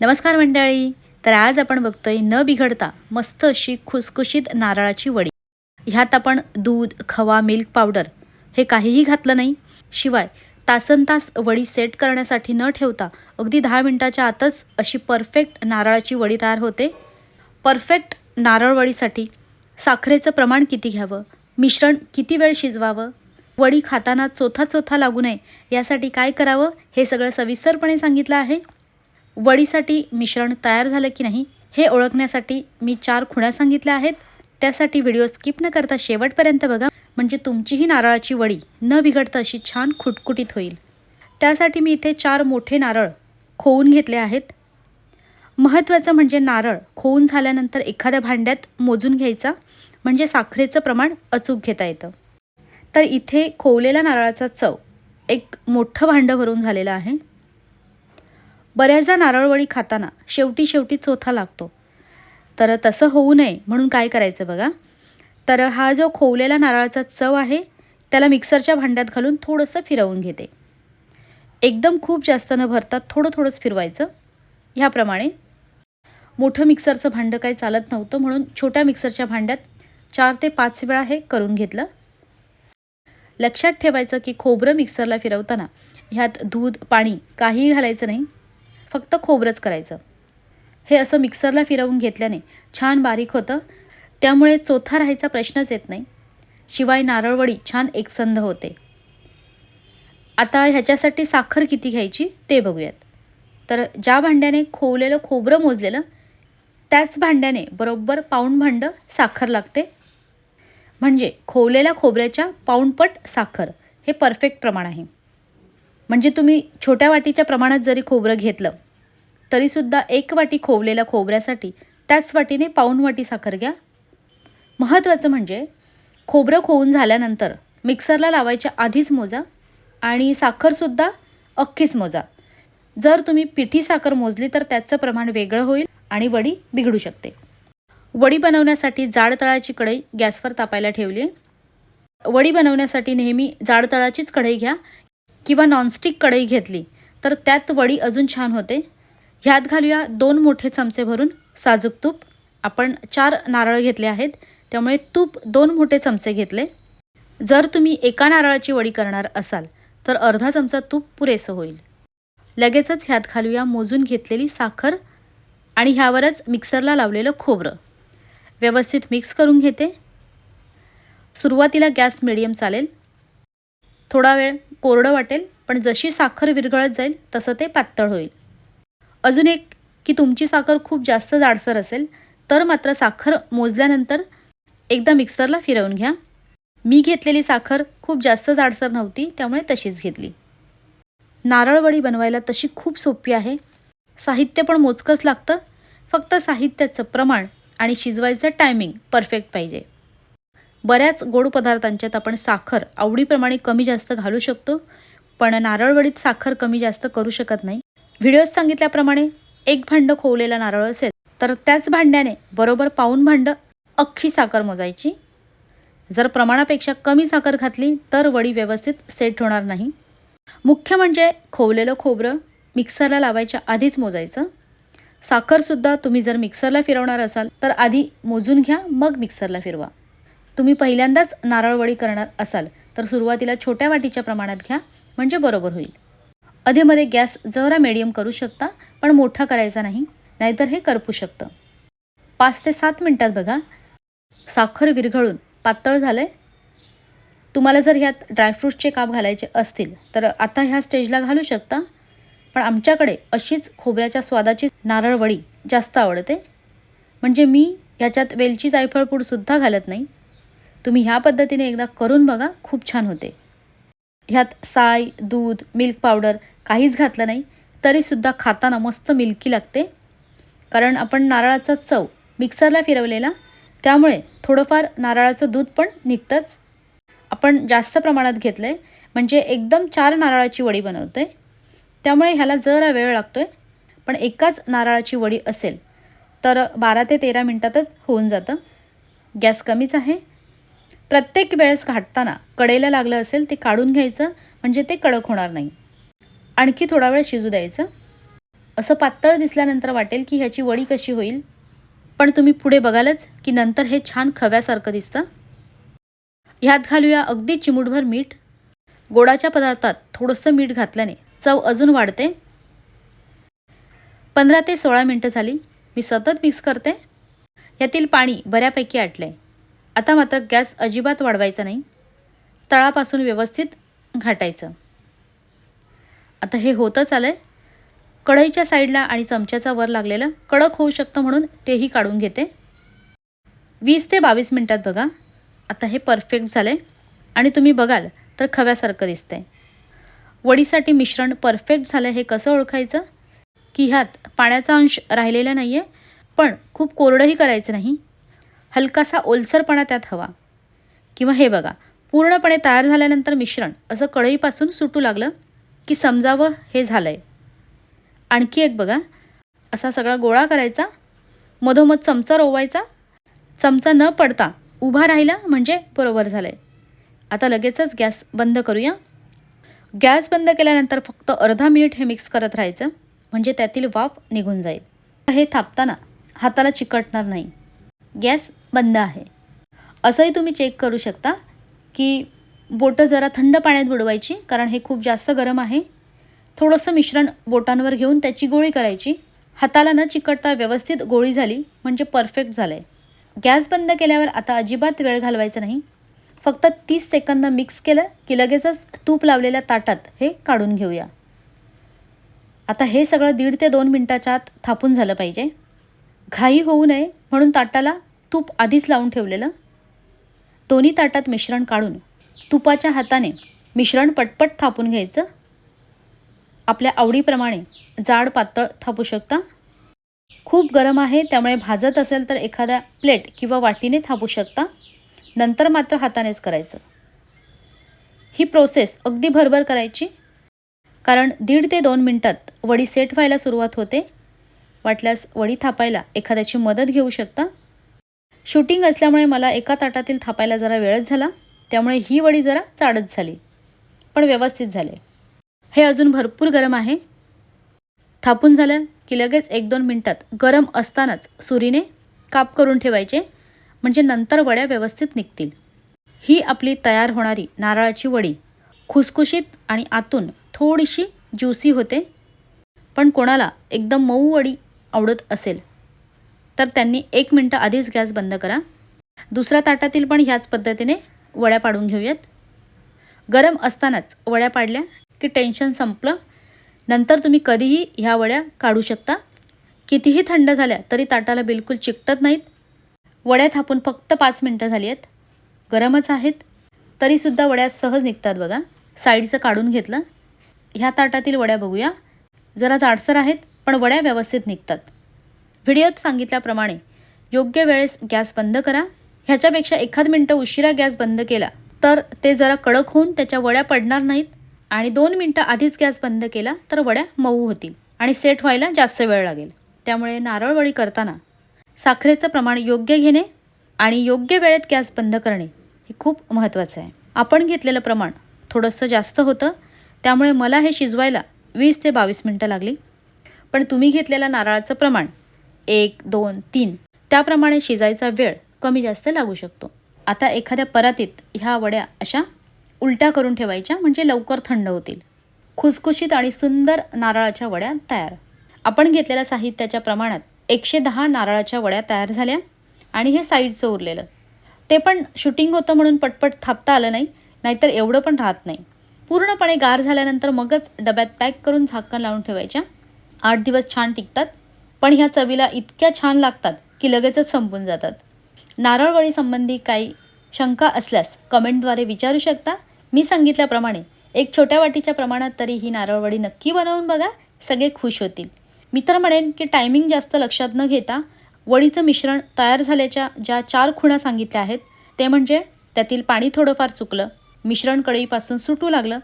नमस्कार मंडळी. तर आज आपण बघतोय न बिघडता मस्त अशी खुसखुशीत नारळाची वडी. ह्यात आपण दूध खवा मिल्क पावडर हे काहीही घातलं नाही. शिवाय तासन तास वडी सेट करण्यासाठी न ठेवता अगदी दहा मिनटाच्या आतच अशी परफेक्ट नारळाची वडी तयार होते. परफेक्ट नारळ वडीसाठी साखरेचं प्रमाण किती घ्यावं? मिश्रण किती वेळ शिजवावं? वडी खाताना चोथा चोथा लागू नये यासाठी काय करावं हे सगळं सविस्तरपणे सांगितलं आहे. वडीसाठी मिश्रण तयार झालं की नाही हे ओळखण्यासाठी मी चार खुणा सांगितल्या आहेत. त्यासाठी व्हिडिओ स्किप न करता शेवटपर्यंत बघा. म्हणजे तुमचीही नारळाची वडी न बिघडता अशी छान खुटखुटीत होईल. त्यासाठी मी इथे चार मोठे नारळ खोवून घेतले आहेत. महत्त्वाचं म्हणजे नारळ खोवून झाल्यानंतर एखाद्या भांड्यात मोजून घ्यायचा. म्हणजे साखरेचं प्रमाण अचूक घेता येतं. तर इथे खोवलेल्या नारळाचा चव एक मोठं भांडं भरून झालेलं आहे. बऱ्याचदा नारळवळी खाताना शेवटी शेवटी चोथा लागतो. तर तसं होऊ नये म्हणून काय करायचं बघा. तर हा जो खोवलेला नारळाचा चव आहे त्याला मिक्सरच्या भांड्यात घालून थोडंसं फिरवून घेते. एकदम खूप जास्त न भरता थोडं थोडंच फिरवायचं. ह्याप्रमाणे. मोठं मिक्सरचं भांडं काही चालत नव्हतं म्हणून छोट्या मिक्सरच्या भांड्यात चार ते पाच वेळा हे करून घेतलं. लक्षात ठेवायचं की खोबरं मिक्सरला फिरवताना ह्यात दूध पाणी काहीही घालायचं नाही. फक्त खोबरंच करायचं. हे असं मिक्सरला फिरवून घेतल्याने छान बारीक होतं. त्यामुळे चोथा राहायचा प्रश्नच येत नाही. शिवाय नारळवडी छान एकसंध होते. आता ह्याच्यासाठी साखर किती घ्यायची ते बघूयात. तर ज्या भांड्याने खोवलेलं खोबरं मोजलेलं त्याच भांड्याने बरोबर पाऊण भांडं साखर लागते. म्हणजे खोवलेल्या खोबऱ्याच्या पाऊणपट साखर हे परफेक्ट प्रमाण आहे. म्हणजे तुम्ही छोट्या वाटीच्या प्रमाणात जरी खोबरं घेतलं तरीसुद्धा एक वाटी खोवलेल्या खोबऱ्यासाठी त्याच वाटीने पाऊण वाटी साखर घ्या. महत्त्वाचं म्हणजे खोबरं खोवून झाल्यानंतर मिक्सरला लावायच्या आधीच मोजा आणि साखरसुद्धा अख्खीच मोजा. जर तुम्ही पिठी साखर मोजली तर त्याचं प्रमाण वेगळं होईल आणि वडी बिघडू शकते. वडी बनवण्यासाठी जाड तळाची कढई गॅसवर तापायला ठेवली. वडी बनवण्यासाठी नेहमी जाड तळाचीच कढई घ्या. किंवा नॉनस्टिक कढई घेतली तर त्यात वडी अजून छान होते. ह्यात घालूया दोन मोठे चमचे भरून साजूक तूप. आपण चार नारळ घेतले आहेत त्यामुळे तूप दोन मोठे चमचे घेतले. जर तुम्ही एका नारळाची वडी करणार असाल तर अर्धा चमचा तूप पुरेसं होईल. लगेचच ह्यात घालूया मोजून घेतलेली साखर आणि ह्यावरच मिक्सरला लावलेलं खोबरं. व्यवस्थित मिक्स करून घेते. सुरुवातीला गॅस मिडियम चालेल. थोडा वेळ कोरडं वाटेल पण जशी साखर विरघळत जाईल तसं ते पातळ होईल. अजून एक की तुमची साखर खूप जास्त जाडसर असेल तर मात्र साखर मोजल्यानंतर एकदा मिक्सरला फिरवून घ्या. मी घेतलेली साखर खूप जास्त जाडसर नव्हती त्यामुळे तशीच घेतली. नारळवडी बनवायला तशी खूप सोपी आहे. साहित्य पण मोजकंच लागतं. फक्त साहित्याचं प्रमाण आणि शिजवायचं टायमिंग परफेक्ट पाहिजे. बऱ्याच गोड पदार्थांच्यात आपण साखर आवडीप्रमाणे कमी जास्त घालू शकतो पण नारळवडीत साखर कमी जास्त करू शकत नाही. व्हिडिओत सांगितल्याप्रमाणे एक भांडं खोवलेला नारळ असेल तर त्याच भांड्याने बरोबर पाऊन भांडं अख्खी साखर मोजायची. जर प्रमाणापेक्षा कमी साखर घातली तर वडी व्यवस्थित सेट होणार नाही. मुख्य म्हणजे खोवलेलं खोबरं मिक्सरला लावायच्या आधीच मोजायचं. साखरसुद्धा तुम्ही जर मिक्सरला फिरवणार असाल तर आधी मोजून घ्या मग मिक्सरला फिरवा. तुम्ही पहिल्यांदाच नारळवडी करणार असाल तर सुरुवातीला छोट्या वाटीच्या प्रमाणात घ्या म्हणजे बरोबर होईल. अधेमध्ये गॅस जरा मीडियम करू शकता पण मोठा करायचा नाही नाहीतर हे करपू शकतं. पाच ते सात मिनटात बघा. साखर विरघळून पातळ झालं आहे तुम्हाला जर ह्यात ड्रायफ्रूट्सचे काप घालायचे असतील तर आता ह्या स्टेजला घालू शकता. पण आमच्याकडे अशीच खोबऱ्याच्या स्वादाची नारळवडी जास्त आवडते. म्हणजे मी ह्याच्यात वेलची जायफळपूडसुद्धा घालत नाही. तुम्ही ह्या पद्धतीने एकदा करून बघा खूप छान होते. ह्यात साय दूध मिल्क पावडर काहीच घातलं नाही तरीसुद्धा खाताना मस्त मिल्की लागते. कारण आपण नारळाचा चव मिक्सरला फिरवलेला त्यामुळे थोडंफार नारळाचं दूध पण निघतंच. आपण जास्त प्रमाणात घेतलं आहे म्हणजे एकदम चार नारळाची वडी बनवतो आहे त्यामुळे ह्याला जरा वेळ लागतो आहे पण एकाच नारळाची वडी असेल तर बारा ते तेरा मिनटातच होऊन जातं. गॅस कमीच आहे. प्रत्येक वेळेस घाटताना कडेला लागलं असेल ते काढून घ्यायचं म्हणजे ते कडक होणार नाही. आणखी थोडा वेळ शिजू द्यायचं. असं पातळ दिसल्यानंतर वाटेल की ह्याची वडी कशी होईल. पण तुम्ही पुढे बघालच की नंतर हे छान खव्यासारखं दिसतं. ह्यात घालूया अगदी चिमूटभर मीठ. गोडाच्या पदार्थात थोडंसं मीठ घातल्याने चव अजून वाढते. पंधरा ते सोळा मिनटं झाली. मी सतत मिक्स करते. यातील पाणी बऱ्यापैकी आटलं आता मात्र गॅस अजिबात वाढवायचा नाही. तळापासून व्यवस्थित घाटायचं. आता हे होतंच आलं आहे कढईच्या साईडला आणि चमच्याचा वर लागलेलं कडक होऊ शकतं म्हणून तेही काढून घेते. वीस ते बावीस मिनटात बघा. आता हे परफेक्ट झालं आहे आणि तुम्ही बघाल तर खव्यासारखं दिसतंय. वडीसाठी मिश्रण परफेक्ट झालं हे कसं ओळखायचं? की ह्यात पाण्याचा अंश राहिलेला नाही आहे पण खूप कोरडंही करायचं नाही. हलकासा ओलसरपणा त्यात हवा. किंवा हे बघा पूर्णपणे तयार झाल्यानंतर मिश्रण असं कढईपासून सुटू लागलं की समजावं हे झालं आहे आणखी एक बघा असा सगळा गोळा करायचा मधोमध चमचा रोवायचा चमचा न पडता उभा राहिला म्हणजे बरोबर झालं आहे आता लगेचच गॅस बंद करूया. गॅस बंद केल्यानंतर फक्त अर्धा मिनिट हे मिक्स करत राहायचं म्हणजे त्यातील वाफ निघून जाईल. हे थापताना हाताला चिकटणार नाही. गॅस बंद आहे. असंही तुम्ही चेक करू शकता की बोटं जरा थंड पाण्यात बुडवायची कारण हे खूप जास्त गरम आहे. थोडंसं मिश्रण बोटांवर घेऊन त्याची गोळी करायची. हाताला न चिकटता व्यवस्थित गोळी झाली म्हणजे परफेक्ट झालं आहे गॅस बंद केल्यावर आता अजिबात वेळ घालवायचा नाही. फक्त तीस सेकंद मिक्स केलं की लगेचच तूप लावलेल्या ताटात हे काढून घेऊया. आता हे सगळं दीड ते दोन मिनटाच्या आत थापून झालं पाहिजे. घाई होऊ नये म्हणून ताटाला तूप आधीच लावून ठेवलेलं. दोन्ही ताटात मिश्रण काढून तुपाच्या हाताने मिश्रण पटपट थापून घ्यायचं. आपल्या आवडीप्रमाणे जाड पातळ थापू शकता. खूप गरम आहे त्यामुळे भाजत असेल तर एखाद्या प्लेट किंवा वाटीने थापू शकता. नंतर मात्र हातानेच करायचं. ही प्रोसेस अगदी भरभर करायची. कारण दीड ते दोन मिनटात वडी सेट व्हायला सुरुवात होते. वाटल्यास वडी थापायला एखाद्याची मदत घेऊ शकता? शूटिंग असल्यामुळे मला एका ताटातील थापायला जरा वेळच झाला. त्यामुळे ही वडी जरा चाडत झाली पण व्यवस्थित झाले. हे अजून भरपूर गरम आहे. थापून झालं की लगेच एक दोन मिनटात गरम असतानाच सुरीने काप करून ठेवायचे म्हणजे नंतर वड्या व्यवस्थित निघतील. ही आपली तयार होणारी नारळाची वडी. खुसखुशीत आणि आतून थोडीशी ज्युसी होते पण कोणाला एकदम मऊ वडी आवडत असेल. तर त्यांनी एक मिनटं आधीच गॅस बंद करा. दुसऱ्या ताटातील पण ह्याच पद्धतीने वड्या पाडून घेऊयात. गरम असतानाच वड्या पाडल्या की टेन्शन संपलं. नंतर तुम्ही कधीही ह्या वड्या काढू शकता. कितीही थंड झाल्या तरी ताटाला बिलकुल चिकटत नाहीत. वड्या थापून फक्त पाच मिनटं झाली आहेत गरमच आहेत. तरीसुद्धा वड्या सहज निघतात बघा. साईडचं काढून घेतलं. ह्या ताटातील वड्या बघूया. जरा जाडसर आहेत. पण वड्या व्यवस्थित निघतात. व्हिडिओत सांगितल्याप्रमाणे योग्य वेळेस गॅस बंद करा. ह्याच्यापेक्षा एखाद मिनटं उशिरा गॅस बंद केला तर ते जरा कडक होऊन त्याच्या वड्या पडणार नाहीत. आणि दोन मिनटं आधीच गॅस बंद केला तर वड्या मऊ होतील आणि सेट व्हायला जास्त वेळ लागेल. त्यामुळे नारळवळी करताना साखरेचं प्रमाण योग्य घेणे आणि योग्य वेळेत गॅस बंद करणे हे खूप महत्त्वाचं आहे. आपण घेतलेलं प्रमाण थोडंसं जास्त होतं त्यामुळे मला हे शिजवायला वीस ते बावीस मिनटं लागली. पण तुम्ही घेतलेल्या नारळाचं प्रमाण एक दोन तीन त्याप्रमाणे शिजायचा वेळ कमी जास्त लागू शकतो. आता एखाद्या परातीत ह्या वड्या अशा उलट्या करून ठेवायच्या म्हणजे लवकर थंड होतील. खुसखुशीत आणि सुंदर नारळाच्या वड्या तयार. आपण घेतलेल्या साहित्याच्या प्रमाणात एकशे दहा नारळाच्या वड्या तयार झाल्या आणि हे साईडचं उरलेलं. ते पण शूटिंग होतं म्हणून पटपट थापता आलं नाही नाहीतर एवढं पण राहत नाही. पूर्णपणे गार झाल्यानंतर मगच डब्यात पॅक करून झाकण लावून ठेवायच्या. आठ दिवस छान टिकतात पण ह्या चवीला इतक्या छान लागतात की लगेचच संपून जातात. नारळवळीसंबंधी काही शंका असल्यास कमेंटद्वारे विचारू शकता. मी सांगितल्याप्रमाणे एक छोट्या वाटीच्या प्रमाणात तरी ही नारळवडी नक्की बनवून बघा सगळे खुश होतील. मी तर म्हणेन की टायमिंग जास्त लक्षात न घेता वडीचं मिश्रण तयार झाल्याच्या ज्या चार खुणा सांगितल्या आहेत ते म्हणजे त्यातील पाणी थोडंफार चुकलं मिश्रण कढईपासून सुटू लागलं.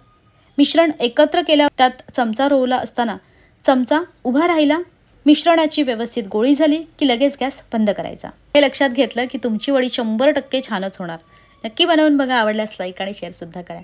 मिश्रण एकत्र केल्या त्यात चमचा रोवला असताना चमचा उभा राहिला. मिश्रणाची व्यवस्थित गोळी झाली की लगेच गॅस बंद करायचा. हे लक्षात घेतलं की तुमची वडी शंभर टक्के छानच होणार. नक्की बनवून बघा आवडल्यास लाईक आणि शेअरसुद्धा करा.